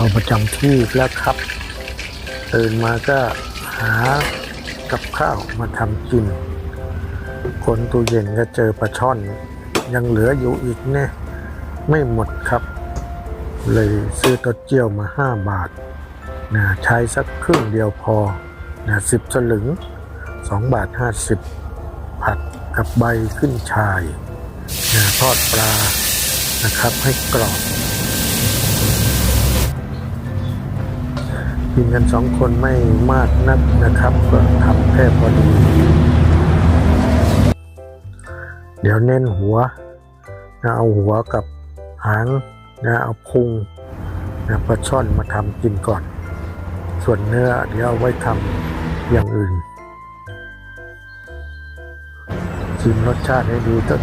าประจำที่แล้วครับตื่นมาก็หากับข้าวมาทำกิน คนตู้เย็นก็เจอปลาช่อน ยังเหลืออยู่อีกเนี่ยไม่หมดครับ เลยซื้อตัวเจียวมา 5 บาทนะใช้สักครึ่งเดียวพอนะสิบสลึง 2 บาท 50 ผัดกับใบขึ้นชายนะทอดปลานะครับให้กรอบ กินกันสองคนไม่มากนักนะครับก็ทำแค่พอดี เดี๋ยวเน้นหัวนะเอาหัวกับหางนะเอาพุงนะปลาช่อนมาทำกินก่อน ส่วนเนื้อเดี๋ยวเอาไว้ทำอย่างอื่นชิมรสชาติให้ดี